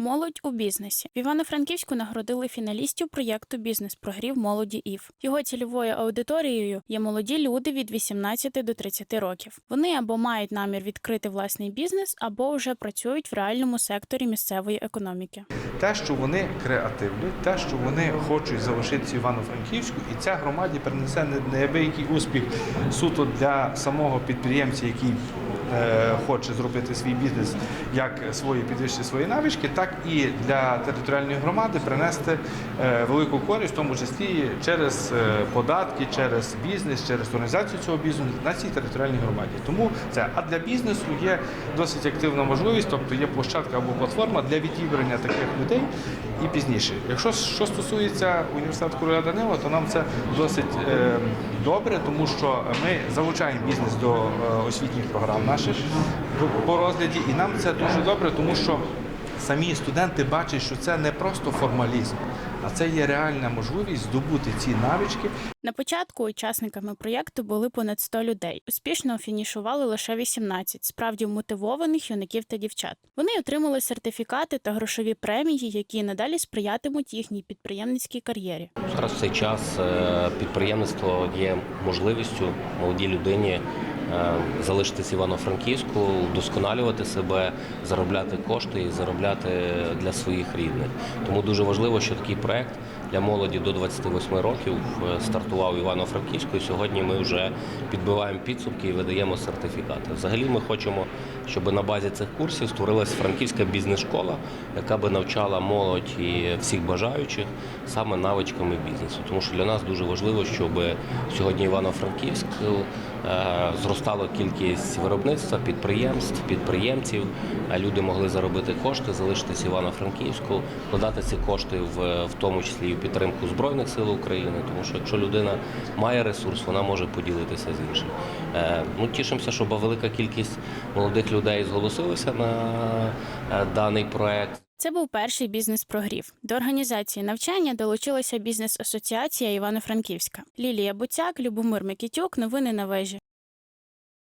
Молодь у бізнесі в Івано-Франківську нагородили фіналістів проєкту Бізнес прогрів молоді ІВ. Його цільовою аудиторією є молоді люди від 18 до 30 років. Вони або мають намір відкрити власний бізнес, або вже працюють в реальному секторі місцевої економіки. те, що вони креативні, те, що вони хочуть залишитися Івано-Франківську, і ця громаді принесе не- неабиякий успіх суто для самого підприємця, який хоче зробити свій бізнес, як свої підвищити свої навички, так і для територіальної громади принести е, велику користь, в тому числі через е, податки, через бізнес, через організацію цього бізнесу на цій територіальній громаді. Тому це а для бізнесу є досить активна можливість, тобто є площадка або платформа для відібрання таких людей і пізніше. Якщо що стосується університету короля Данила, то нам це досить е, добре, тому що ми залучаємо бізнес до е, освітніх програм наших по розгляді, і нам це дуже добре, тому що самі студенти бачать, що це не просто формалізм, а це є реальна можливість здобути ці навички На початку учасниками проєкту були понад 100 людей. Успішно фінішували лише 18 справді мотивованих юнаків та дівчат. Вони отримали сертифікати та грошові премії, які надалі сприятимуть їхній підприємницькій кар'єрі. Зараз в цей час е, підприємництво є можливістю молодій людині залишитись Івано-Франківську, вдосконалювати себе, заробляти кошти і заробляти для своїх рідних. Тому дуже важливо, що такий проект для молоді до 28 років е, стартував Івано-Франківську. І сьогодні ми вже підбиваємо підсумки і видаємо сертифікати. Взагалі, ми хочемо, щоб на базі цих курсів створилася франківська бізнес-школа, яка би навчала молодь і всіх бажаючих саме навичками бізнесу. Тому що для нас дуже важливо, щоб сьогодні Івано-Франківськ е, зростала кількість виробництва, підприємств, підприємців. а Люди могли заробити кошти, залишитися Івано-Франківську, вкладати ці кошти в, в тому числі і в підтримку Збройних сил України. Тому що якщо людина має ресурс, вона може поділитися з іншим. Е, Ну, тішимося, що велика кількість молодих людей зголосилися на е, даний проект. Це був перший бізнес-прогрів. До організації навчання долучилася бізнес-асоціація Івано-Франківська. Лілія Буцяк, Любомир Микітюк. Новини на вежі.